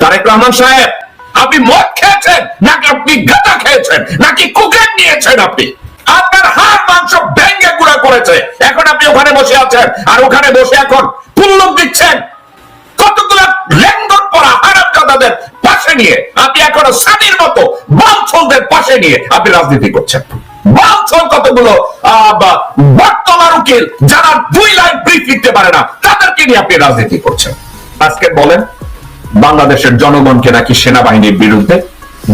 তারেক রহমান সাহেব আপনি মদ খেয়েছেন নাকি আপনি গাঁজা খেয়েছেন? নাকি কুকেন নিয়েছেন আপনি? আপনার হাড় মাংস ভেঙ্গে গুঁড়া করেছে। এখন আপনি ওখানে বসে আছেন আর ওখানে বসে এখন পুল্লুক দিচ্ছেন। কতগুলো লেঙ্গন পরা হারামজাদাদের পাশে নিয়ে আপনি এখন মতো পাশে নিয়ে আপনি রাজনীতি করছেন। কতগুলো আহ, বা বটতলার উকিল যারা দুই লাইন ব্রিফ লিখতে পারে না তাদেরকে নিয়ে আপনি রাজনীতি করছেন। আজকে বলেন বাংলাদেশের জনগণকে নাকি সেনাবাহিনীর বিরুদ্ধে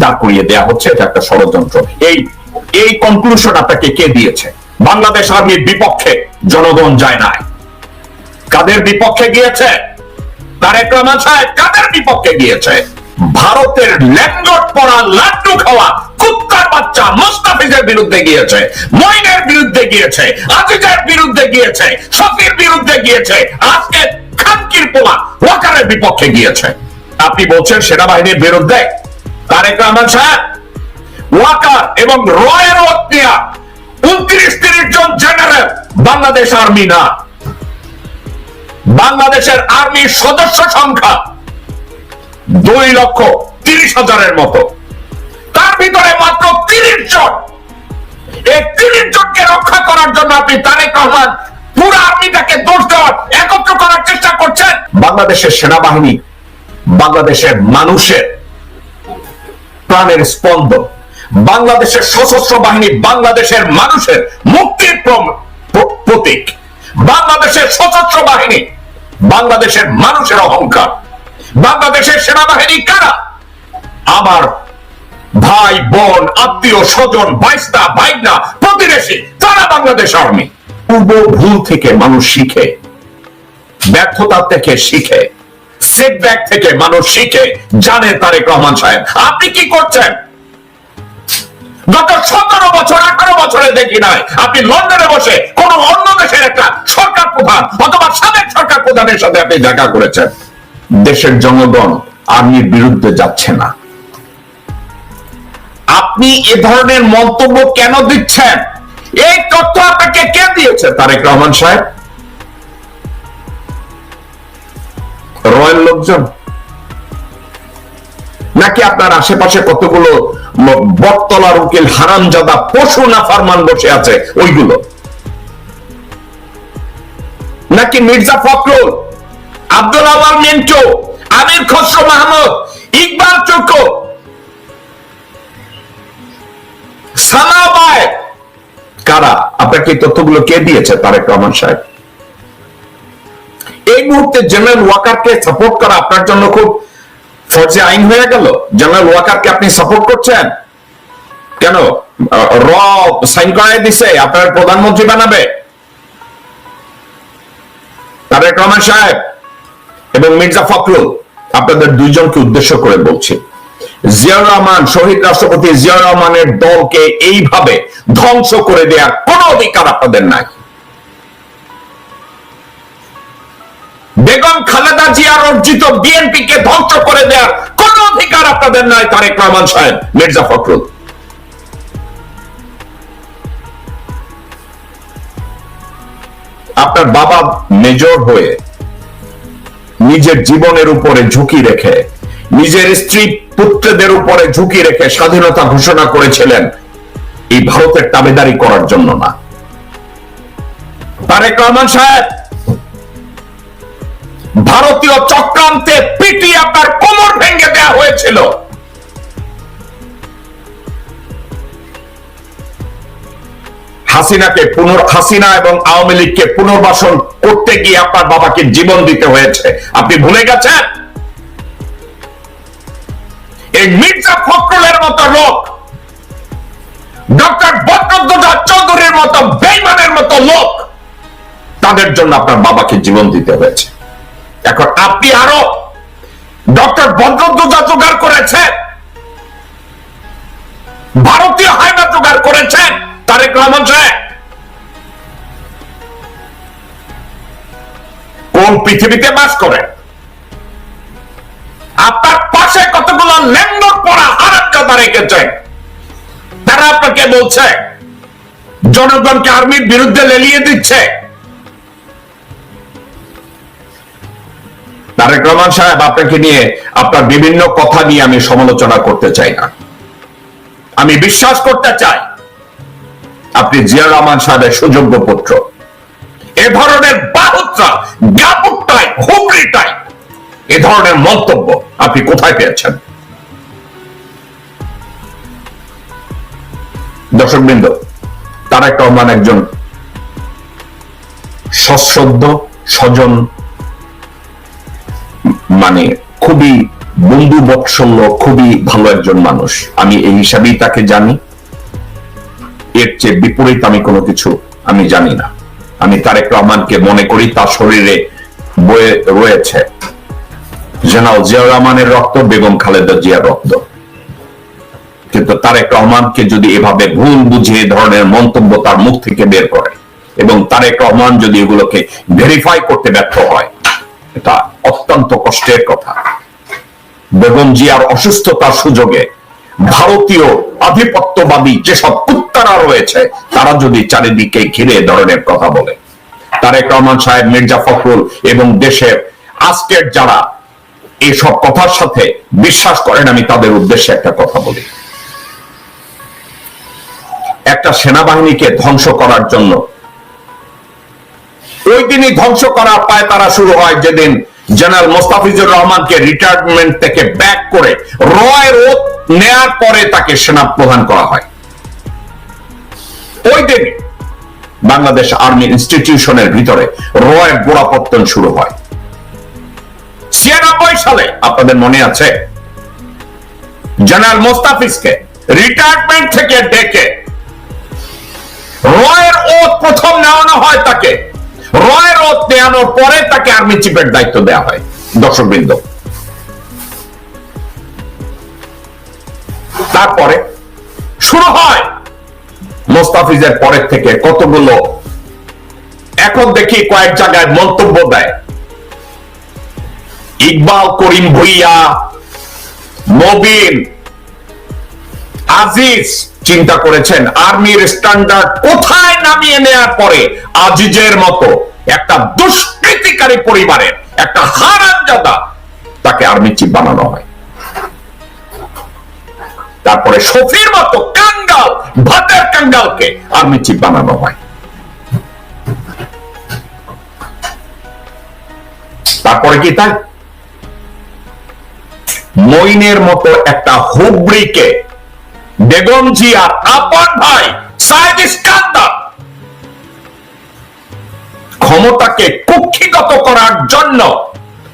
দাঁড় করিয়ে দেওয়া হচ্ছে, এটা একটা ষড়যন্ত্র। এই এই কনক্লুশন আপনাকে কে দিয়েছে? বাংলাদেশ আর্মির বিপক্ষে জনগণ যায় নাই। কাদের বিপক্ষে গিয়েছে? তারেক রহমান সাহেব কাদের বিপক্ষে গিয়েছে? ভারতের ল্যান্ডট পড়া লাড্ডু খাওয়া কুত্তার বাচ্চা মোস্তাফিজের বিরুদ্ধে গিয়েছে, মইনের বিরুদ্ধে গিয়েছে, আজিজের বিরুদ্ধে গিয়েছে, শফির বিরুদ্ধে গিয়েছে, আজকে খানকির পোলা ওয়াকারের বিপক্ষে গিয়েছে। আপনি বলছেন সেনাবাহিনীর বিরুদ্ধে তারেক রহমান সাহেব, ওয়াকার এবং রয়ের ওয়াক্তিয়া উনত্রিশ তিরিশ জন জেনারেল বাংলাদেশ আর্মি না। বাংলাদেশের আর্মির সদস্য সংখ্যা দুই লক্ষ তিরিশ হাজারের মতো। তার ভিতরে মাত্র তিরিশ জন। এই তিরিশ জনকে রক্ষা করার জন্য আপনি তারেক রহমান পুরো আর্মিটাকে দোষ দেওয়ার একত্র করার চেষ্টা করছেন। বাংলাদেশের সেনাবাহিনী বাংলাদেশের মানুষের প্রাণের স্পন্দন, বাংলাদেশের সশস্ত্র বাহিনী বাংলাদেশের মানুষের মুক্তির প্রতীক, বাংলাদেশের সশস্ত্র বাহিনী বাংলাদেশের মানুষের অহংকার, বাংলাদেশের সেনাবাহিনী কারা? আমার ভাই, বোন, আত্মীয়, স্বজন বাইস্তা ভাইনা প্রতিবেশী, তারা বাংলাদেশ আর্মি। পূর্ব ভুল থেকে মানুষ শিখে, ব্যর্থতা থেকে শিখে। সেটব্যাক থেকে মানুষ শিখে জানে তারেক রহমান সাহেব। আপনি কি করছেন? সতেরো বছর, আঠারো বছরে দেখি নাই। আপনি লন্ডনে বসে কোন অন্য দেশের একটা সরকার প্রধান অথবা সাবেক সরকার প্রধানের সাথে আপনি দেখা করেছেন। দেশের জনগণ আর্মির বিরুদ্ধে যাচ্ছে না। আপনি এ ধরনের মন্তব্য কেন দিচ্ছেন? এই তথ্য আপনাকে কে দিয়েছে তারেক রহমান সাহেব? রয়্যাল লোকজন? নাকি আপনার আশেপাশে কতগুলো বটতলার উকিল, হারামজাদা, পশু না ফারমান বসে আছে? ওইগুলো। নাকি মির্জা ফখরুল, আব্দুল আওয়াল মিন্টু, আমির খসরু মাহমুদ, ইকবাল চোখো সানাবায় কারা? আপনাকে তথ্যগুলো কে দিয়েছে? তারেক রহমান সাহেব। এই মুহূর্তে জেনারেল ওয়াকারকে সাপোর্ট করা আপনার জন্য খুব ফর্জে আইন হয়ে গেল। জেনারেল ওয়াকারকে আপনি সাপোর্ট করছেন? কেন? র সাইন করাই দিছে, আপনার প্রধানমন্ত্রী বানাবে। তারেক রহমান সাহেব এবং মির্জা ফখরুল, আপনাদের দুইজনকে উদ্দেশ্য করে বলছি। জিয়াউর রহমান, শহীদ রাষ্ট্রপতি জিয়াউর রহমানের দলকে এইভাবে ধ্বংস করে দেওয়ার কোন অধিকার আপনাদের নাই। বেগম খালেদা জিয়ার অর্জিত বিএনপি কে ধ্বংস করে দেওয়ার কোন অধিকার আপনাদের নাই, তারেক রহমান সাহেব, মির্জা ফখরুল। আপনার বাবা মেজর হয়ে নিজের জীবনের উপরে ঝুঁকি রেখে, নিজের স্ত্রী পুত্রদের উপরে ঝুঁকি রেখে স্বাধীনতা ঘোষণা করেছিলেন, এই ভারতের তাবেদারি করার জন্য না। তারেক রহমান সাহেব ভারতীয় চক্রান্তে পিটিয়ে আপনার কোমর ভেঙে দেওয়া হয়েছিল। হাসিনাকে পুনর, হাসিনা এবং আওয়ামী লীগকে পুনর্বাসন করতে গিয়ে আপনার বাবাকে জীবন দিতে হয়েছে। আপনি ভুলে গেছেন? এই মির্জা ফখরুলের মতো লোক, ডক্টর বদরুদ্দোজা চৌধুরীর মতো বেইমানের মতো লোক, তাদের জন্য আপনার বাবাকে জীবন দিতে হয়েছে। এখন আপনি আরও ডক্টর বদরুদ্দোজা জোগাড় করেছেন ভারতীয় হাইনা জোগাড় করেছেন তারেক রহমান কোন পৃথিবীতে বাস করে? আপনার পাশে কতগুলো লেঙ্গর পড়া হারামজাদা রেখেছেন তারা আপনাকে বলছে, জনগণকে আর্মির বিরুদ্ধে লেলিয়ে দিচ্ছে। তারেক রহমান সাহেব, আপনাকে নিয়ে আপনার বিভিন্ন কথা নিয়ে আমি সমালোচনা করতে চাই না। আমি বিশ্বাস করতে চাই, আপনি জিয়া রহমান সাহেবের সুযোগ্য পুত্র। এ ধরনের বাহুত্রা জ্ঞাপকটাই হুবড়িটাই এ ধরনের মন্তব্য আপনি কোথায় পেয়েছেন? দর্শকবৃন্দ, তারেক রহমান একজন সশ্রদ্ধ স্বজন মানে খুবই বন্ধু বৎসল্য খুবই ভালো একজন মানুষ। আমি এই হিসাবেই তাকে জানি। এর চেয়ে বিপরীত আমি কোনো কিছু আমি জানি না। আমি তারেক রহমানকে মনে করি, তার শরীরে বয়ে রয়েছে জেনারেল জিয়াউর রহমানের রক্ত, বেগম খালেদা জিয়ার রক্ত। কিন্তু তারেক রহমানকে যদি এভাবে ভুল বুঝিয়ে ধরনের মন্তব্য তার মুখ থেকে বের করে এবং তারেক রহমান যদি এগুলোকে ভেরিফাই করতে ব্যর্থ হয় এটা অত্যন্ত কষ্টের কথা। বেগম জিয়ার অসুস্থতার সুযোগে ভারতীয় আধিপত্যবাদী যেসব কুত্তারা রয়েছে, তারা যদি চারিদিকে ঘিরে ধরনের কথা বলে। তারেক রহমান সাহেব, মির্জা ফখরুল এবং দেশের আজকের যারা এসব কথার সাথে বিশ্বাস করেন, আমি তাদের উদ্দেশ্যে একটা কথা বলি। একটা সেনাবাহিনীকে ধ্বংস করার জন্য ওই দিনই ধ্বংস করার পায় তারা শুরু হয় যেদিন জেনারেল মোস্তাফিজুর রহমানকে রিটায়ারমেন্ট থেকে ব্যাক করে রয় রোধ নেয়ার পরে তাকে সেনা প্রধান করা হয়। ওই দিন বাংলাদেশ আর্মি ইনস্টিটিউশনের ভিতরে রয় গোড়াপত্তন শুরু হয়। ছিয়ানব্বই সালে আপনাদের মনে আছে? জেনারেল মোস্তাফিজকে রিটায়ারমেন্ট থেকে ডেকে রয়ের ওত প্রথম নেওয়ানো হয় তাকে ওত নেওয়ানোর পরে তাকে আর্মি চিফের দায়িত্ব দেওয়া হয়। দর্শকবৃন্দ। তারপরে শুরু হয় মোস্তাফিজের পরের থেকে কতগুলো এখন দেখি কয়েক জায়গায় মন্তব্য দেয়। ইকবাল, করিম ভুইয়া, নবীন, আজিজ চিন্তা করেছেন, আর্মির স্ট্যান্ডার্ড কোথায় নামিয়ে নেয়ার পরে আজিজের মতো একটা দুষ্কৃতিকারী পরিবারের একটা হারামজাদা তাকে আর্মি চিফ বানানো হয়। তারপরে শফির মতো কাঙ্গাল, ভাতের কাঙ্গালকে আর্মি চিফ বানানো হয়। তারপরে কি তাই? মইনের মতো একটা হুবড়িকে বেগম জিয়ার আপন ভাই, সাইদ ইস্কান্দার। ক্ষমতাকে কুক্ষিগত করার জন্য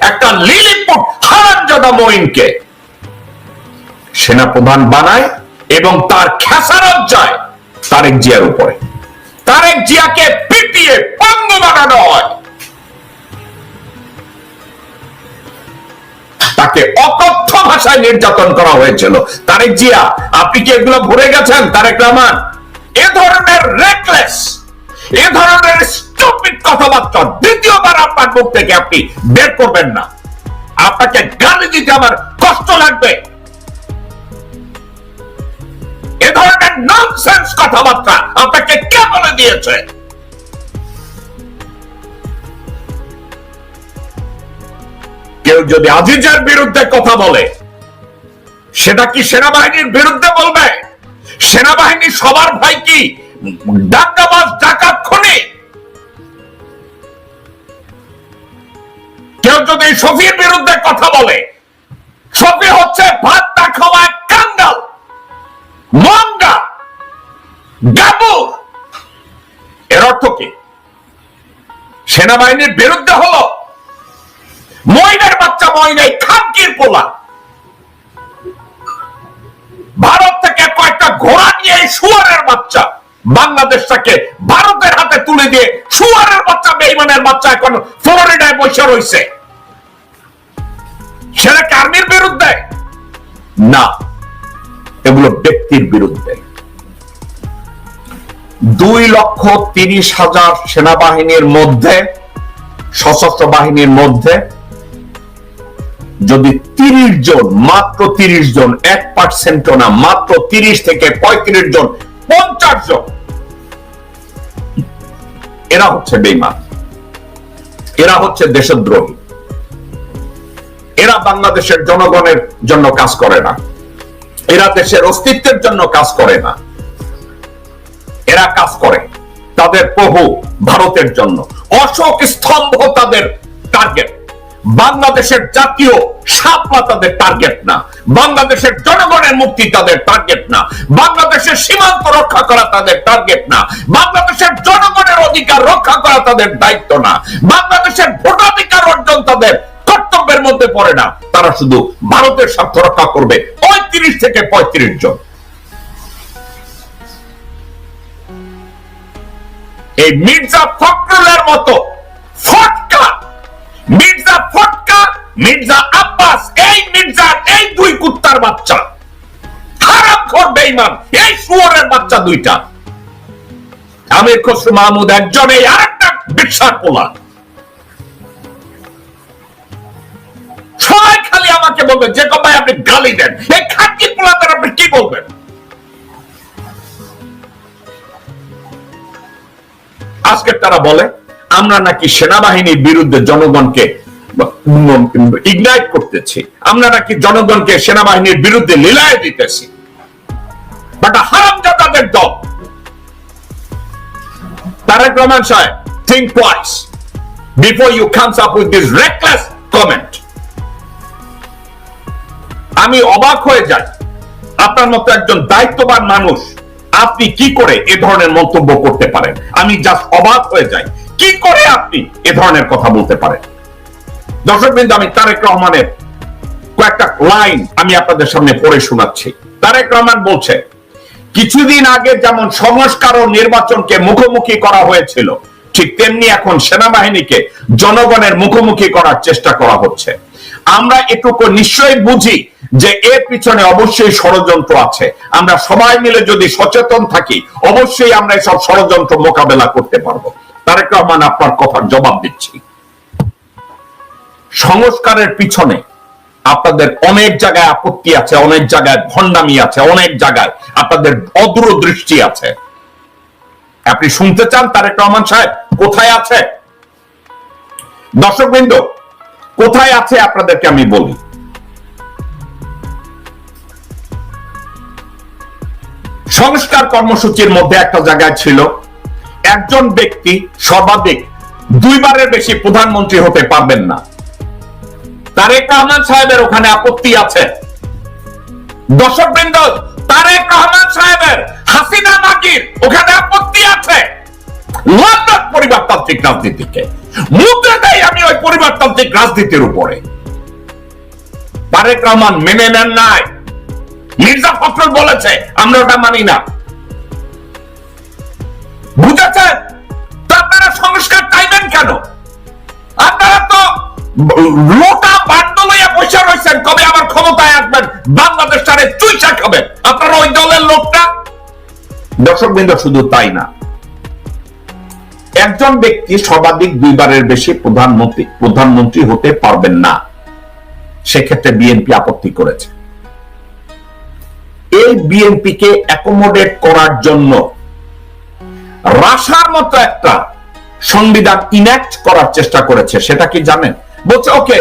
একটা লিলিপুট হারামজাদা মইনকে সেনাপ্রধান বানায় এবং তার খেসারত যায় তারেক জিয়ার উপরে। তারেক জিয়াকে পিটিয়ে পঙ্গু বানানো হয়। তাকে অকথ্য ভাষায় নির্যাতন করা হয়েছিল। তারেক জিয়া, আপনি কি এগুলো ভুলে গেছেন? তারেক রহমান, এ ধরনের রেকলেস এ ধরনের স্টুপিড কথাবার্তা দ্বিতীয়বার আপনার মুখ থেকে আপনি বের করবেন না। আপনাকে গালি দিতে আমার কষ্ট লাগবে। এ ধরনের ননসেন্স কথাবার্তা আপনাকে কে বলে দিয়েছে? কেউ যদি আজিজের বিরুদ্ধে কথা বলে, সেটা কি সেনাবাহিনীর বিরুদ্ধে বলবে? সেনাবাহিনী সবার ভাই কি? ডাকাবাজ ডাকাত, খুনি? কেউ যদি শফির বিরুদ্ধে কথা বলে, শফি হচ্ছে ভাত না খাওয়া কাঙ্গাল মঙ্গা গাবু এর অর্থ কি? সেনাবাহিনীর বিরুদ্ধে হলো ময়নের বাচ্চা ময়নাই খামকির পোলা ভারত থেকে কয়েকটা ঘোড়া নিয়ে এই শুয়ারের বাচ্চা, বাংলাদেশটাকে ভারতের হাতে তুলে দিয়ে শুয়ারের বাচ্চা, বেইমানের বাচ্চা এখন ফ্লোরিডায় বসে রয়েছে। সেটা কার্মির বিরুদ্ধে? না, এগুলো ব্যক্তির বিরুদ্ধে। দুই লক্ষ তিরিশ হাজার সেনাবাহিনীর মধ্যে, সশস্ত্র বাহিনীর মধ্যে যদি তিরিশ জন, মাত্র তিরিশ জন, এক পার্সেন্ট না, মাত্র তিরিশ থেকে পঁয়ত্রিশ জন, পঞ্চাশ জন। এরা হচ্ছে বেইমান এরা হচ্ছে দেশদ্রোহী। এরা বাংলাদেশের জনগণের জন্য কাজ করে না। এরা দেশের অস্তিত্বের জন্য কাজ করে না। এরা কাজ করে তাদের প্রভু ভারতের জন্য। অশোক স্তম্ভ তাদের টার্গেট বাংলাদেশের জাতীয় সাপলা তাদের টার্গেট না। বাংলাদেশের জনগণের মুক্তি তাদের টার্গেট না। বাংলাদেশের সীমান্ত রক্ষা করা তাদের টার্গেট না। বাংলাদেশের জনগণের অধিকার রক্ষা করা তাদের দায়িত্ব না। বাংলাদেশের ভোটাধিকার অর্জন তাদের কর্তব্যের মধ্যে পড়ে না। তারা শুধু ভারতের স্বার্থ রক্ষা করবে। পঁয়ত্রিশ থেকে পঁয়ত্রিশ জন। এই মির্জা ফখরুলের মতো মির্জা ফটকা, মির্জা আব্বাস, এই মির্জা এই দুই কুত্তার বাচ্চা। খারাপ খোর বেইমান এই শুয়ারের বাচ্চা দুইটা। আমির খসরু মাহমুদ একজন এই আরেকটা বিশ্বাস পোলা। সবাই খালি আমাকে বলবে যে কবাই আপনি গালি দেন। এই খাটকি পোলাদের আপনি কি বলবেন? আজকে তারা বলে আমরা নাকি সেনাবাহিনীর বিরুদ্ধে জনগণকে ইগনাইট করতেছি। আমরা নাকি জনগণকে সেনাবাহিনীর বিরুদ্ধে লীলায় দিতেছি। বাট দল, তারেক রহমান সাহেব, think twice before you comes up with this reckless comment. আমি অবাক হয়ে যাই। আপনার মতো একজন দায়িত্ববান মানুষ, আপনি কি করে এ ধরনের মন্তব্য করতে পারেন? আমি জাস্ট অবাক হয়ে যাই। কি করে আপনি এ ধরনের কথা বলতে পারেন? দর্শক বিন্দু, আমি তারেক রহমানের কয়েকটা লাইন আমি আপনাদের সামনে পড়ে শোনাচ্ছি। তারেক রহমান বলছে, কিছুদিন আগে যেমন সংস্কার ও নির্বাচনকে মুখোমুখি করা হয়েছিল, ঠিক তেমনি এখন সেনাবাহিনীকে জনগণের মুখোমুখি করার চেষ্টা করা হচ্ছে। আমরা এটুকু নিশ্চয়ই বুঝি যে এর পিছনে অবশ্যই ষড়যন্ত্র আছে। আমরা সবাই মিলে যদি সচেতন থাকি, অবশ্যই আমরা এসব ষড়যন্ত্র মোকাবেলা করতে পারব। তারেক রহমান আপনার কথার জবাব দিচ্ছি। সংস্কারের পিছনে আপনাদের অনেক জায়গায় আপত্তি আছে, অনেক জায়গায় ভণ্ডামি আছে, অনেক জায়গায় আপনাদের অদূরদৃষ্টি আছে। আপনি শুনতে চান তারেক রহমান সাহেব কোথায় আছে? দর্শকবৃন্দ কোথায় আছে আপনাদেরকে আমি বলি। সংস্কার কর্মসূচির মধ্যে একটা জায়গায় ছিল একজন ব্যক্তি সর্বাধিক দুইবারের বেশি প্রধানমন্ত্রী হতে পারবেন না। তারেক রহমান সাহেবের ওখানে আপত্তি আছে। দর্শক বৃন্দ তারেক রহমান সাহেবের হাসিনা মাকির ওখানে আপত্তি আছে। লন্ডন পরিবারতান্ত্রিক রাজনীতিকে। মুদ্রা দেয় আমি ওই পরিবারতান্ত্রিক রাজনীতির উপরে। তারেক রহমান মেনে নেন নাই। মির্জা ফখরুল বলেছে, আমরা ওটা মানি না। একজন ব্যক্তি সর্বাধিক দুইবারের বেশি প্রধানমন্ত্রী প্রধানমন্ত্রী হতে পারবেন না। সেক্ষেত্রে বিএনপি আপত্তি করেছে। এই বিএনপি কে অ্যাকোমোডেট করার জন্য রাশার মতো একটা সংবিধান ইন্যাক্ট করার চেষ্টা করেছে, সেটা কি জানেন? বলছে, ওকে,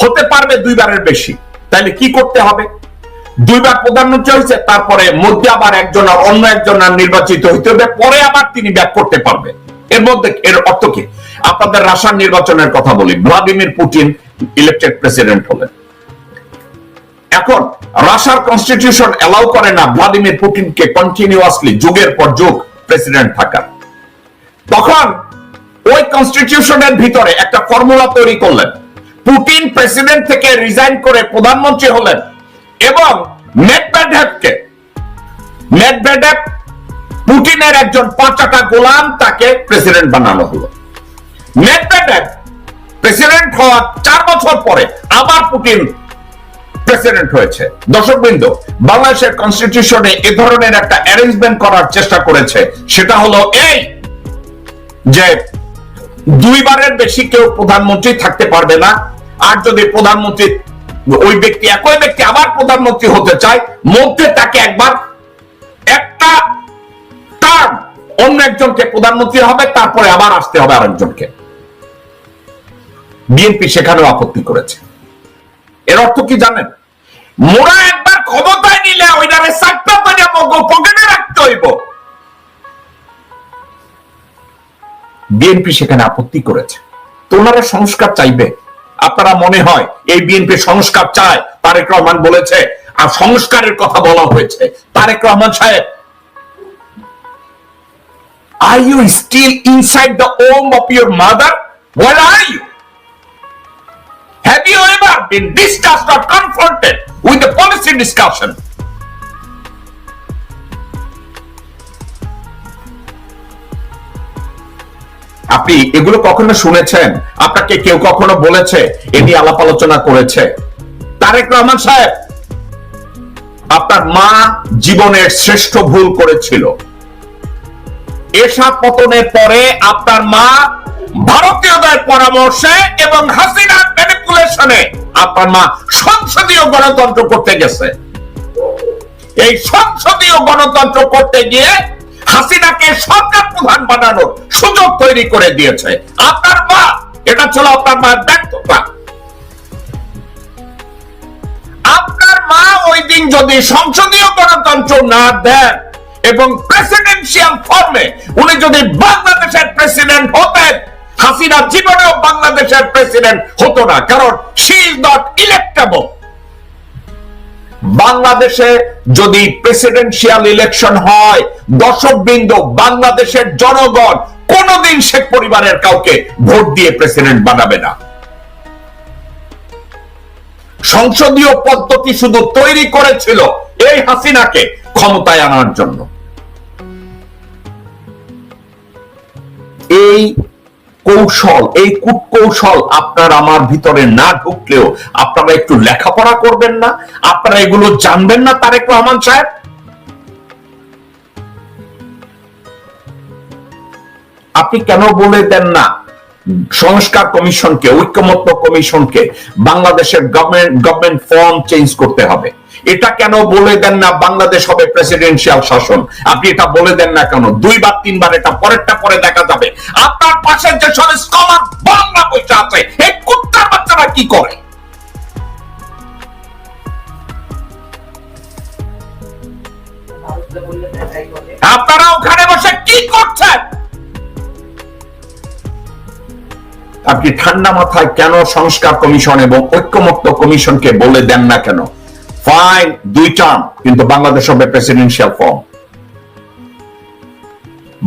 হতে পারবে দুইবারের বেশি তাহলে কি করতে হবে? দুইবার প্রধানমন্ত্রী হয়েছে, তারপরে মধ্যে আবার একজন আর অন্য একজন আর নির্বাচিত হইতে হবে, পরে আবার তিনি ব্যাক করতে পারবে। এর মধ্যে, এর অর্থ কি? আপনাদের রাশার নির্বাচনের কথা বলি, ভ্লাদিমির পুতিন ইলেকটেড প্রেসিডেন্ট হলেন। এখন রাশিয়ার কনস্টিটিউশন এলাও করে না ভ্লাদিমির পুতিনকে কন্টিনিউয়াসলি যুগের পর যুগ প্রেসিডেন্ট থাকার তখন ওই কনস্টিটিউশনের ভিতরে একটা ফর্মুলা তৈরি করলেন। পুতিন প্রেসিডেন্ট থেকে রিজাইন করে প্রধানমন্ত্রী হলেন এবং মেদভেডেভকে মেদভেডেভ পুতিনের একজন পাঁচাটা গোলাম তাকে প্রেসিডেন্ট বানানো হলো। মেদভেডেভ প্রেসিডেন্ট হওয়ার চার বছর পরে আবার পুতিন প্রেসিডেন্ট হয়েছে। দর্শকবৃন্দ, বাংলাদেশের কনস্টিটিউশনে এ ধরনের একটা অ্যারেঞ্জমেন্ট করার চেষ্টা করেছে। সেটা হলো এই যে দুইবারের বেশি কেউ প্রধানমন্ত্রী থাকতে পারবে না, আর যদি প্রধানমন্ত্রী, ওই ব্যক্তি, একই ব্যক্তি আবার প্রধানমন্ত্রী হতে চায় মধ্যে তাকে একবার একটা টার্ম অন্য একজনকে প্রধানমন্ত্রী হবে, তারপরে আবার আসতে হবে আরেকজনকে। বিএনপি সেখানেও আপত্তি করেছে। এর অর্থ কি জানেন? মোরা একবার ক্ষমতায় নিলে ওইটারে পকেটে রাখতে হইব। বিএনপি সেখানে আপত্তি করেছে। সংস্কার চাইবে। আপনারা মনে হয় এই বিএনপি সংস্কার চায়, তারেক রহমান বলেছে, আর সংস্কারের কথা বলা হয়েছে। তারেক রহমান সাহেব, Are you still inside the home of your are you? Have you ever been discussed with the policy discussion? আপনি এগুলো কখনো শুনেছেন? আপনাকে কেউ কখনো বলেছে? এটি আলাপ আলোচনা করেছে? তারেক রহমান সাহেব, আপনার মা জীবনের শ্রেষ্ঠ ভুল করেছিল। এসা পতনের পরে আপনার মা ভারতীয়দের পরামর্শে এবং হাসিনার ম্যানিপুলেশনে আপনার মা সংসদীয় গণতন্ত্র করতে গেছে। এই সংসদীয় গণতন্ত্র করতে গিয়ে হাসিনাকে সরকার প্রধান বানানোর সুযোগ তৈরি করে দিয়েছে। আপনার মা, এটা ছিল আপনার মায়ের ব্যর্থতা। আপনার মা ওই দিন যদি সংসদীয় গণতন্ত্র না দেন এবং প্রেসিডেন্সিয়াল ফর্মে উনি যদি বাংলাদেশের প্রেসিডেন্ট হতেন হাসিনা জীবনেও বাংলাদেশের প্রেসিডেন্ট হতো না, কারণ শি ইজ নট ইলেক্টেবল বাংলাদেশে যদি প্রেসিডেন্সিয়াল ইলেকশন হয় দর্শক বিন্দু বাংলাদেশের জনগণ কোনদিন শেখ পরিবারের কাউকে ভোট দিয়ে প্রেসিডেন্ট বানাবে না। সংসদীয় পদ্ধতি শুধু তৈরি করেছিল এই হাসিনাকে ক্ষমতায় আনার জন্য। এই কৌশল, এই কূটকৌশল আপনার আমার ভিতরে না ঢুকলেও আপনারা একটু লেখাপড়া করবেন না? আপনারা এগুলো জানবেন না, তারেক রহমান সাহেব? আপনি কেন বলে দেন না? সংস্কার কমিশনকে, ঐক্যমত্য কমিশনকে বাংলাদেশের গভর্নমেন্ট গভর্নমেন্ট ফর্ম চেঞ্জ করতে হবে। এটা কেন বলে দেন না বাংলাদেশ হবে প্রেসিডেন্সিয়াল শাসন? আপনি এটা বলে দেন না কেন? দুইবার, তিনবার, এটা পরেরটা পরে দেখা যাবে। আপনার পাশে যে সব স্কলার বাংলা বসে আছে। এই কুত্তার বাচ্চারা কি করে? আপনারা ওখানে বসে কি করছেন? আপনি ঠান্ডা মাথায় কেন সংস্কার কমিশন এবং ঐক্যমত্য কমিশনকে বলে দেন না কেন? ফাইন দুই টার্ম কিন্তু বাংলাদেশ হবে প্রেসিডেন্সিয়াল ফর্ম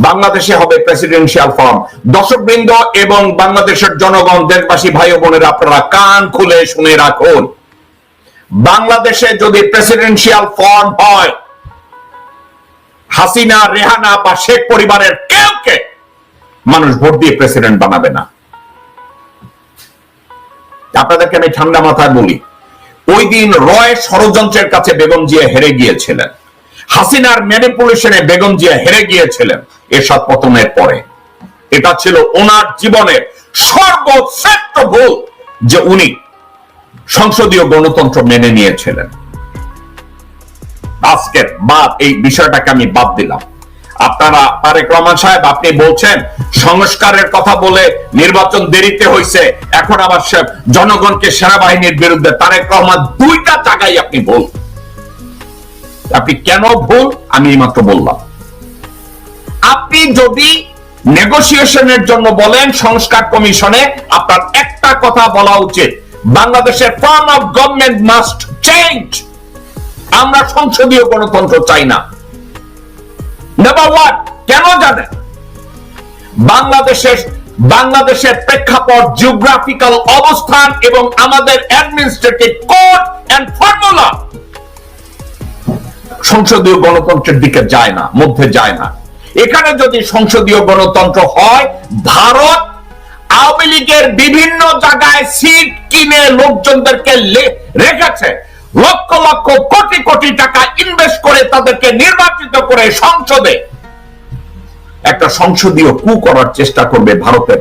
বাংলাদেশে হবে প্রেসিডেন্সিয়াল ফর্ম দর্শকবৃন্দ এবং বাংলাদেশের জনগণ, দেশবাসী, ভাই বোনেরা, আপনারা কান খুলে শুনে রাখুন। বাংলাদেশে যদি প্রেসিডেন্সিয়াল ফর্ম হয়, হাসিনা, রেহানা বা শেখ পরিবারের কেউকে মানুষ ভোট দিয়ে প্রেসিডেন্ট বানাবে না। আপনাদেরকে আমি ঠান্ডা মাথায় বলি ওই দিন রয় ষড়যন্ত্রের কাছে বেগম জিয়া হেরে গিয়েছিলেন। হাসিনার ম্যানিপুলেশনে বেগম জিয়া হেরে গিয়েছিলেন এরশাদ পতনের পরে। এটা ছিল ওনার জীবনের সর্বশ্রেষ্ঠ ভুল যে উনি সংসদীয় গণতন্ত্র মেনে নিয়েছিলেন। আজকের বাদ, এই বিষয়টাকে আমি বাদ দিলাম। আপনারা তারেক রহমান সাহেব, আপনি বলছেন সংস্কারের কথা বলে নির্বাচন দেরিতে হয়েছে এখন আবার জনগণকে সেনাবাহিনীর বিরুদ্ধে তারেক রহমান দুইটা জায়গায় আপনি ভুল। আপনি কেন ভুল? আমি মাত্র বললাম। আপনি যদি নেগোসিয়েশনের জন্য বলেন সংস্কার কমিশনে, আপনার একটা কথা বলা উচিত। বাংলাদেশের form of government must change আমরা সংসদীয় গণতন্ত্র চাই না। নেভার ওয়াট কেন জানেন? বাংলাদেশের বাংলাদেশের প্রেক্ষাপট জিওগ্রাফিক্যাল অবস্থান এবং আমাদের অ্যাডমিনিস্ট্রেটিভ কোড এন্ড ফর্মুলা সংসদীয় গণতন্ত্রের দিকে যায় না, মধ্যে যায় না। এখানে যদি সংসদীয় গণতন্ত্র হয়, ভারত আওয়ামী লীগের বিভিন্ন জায়গায় সিট কিনে লোকজনদেরকে রেখেছে। লক্ষ লক্ষ কোটি কোটি টাকা ইনভেস্ট করে তাদেরকে নির্বাচিত করে সংসদে একটা সংসদীয় কু করার চেষ্টা করবে ভারতের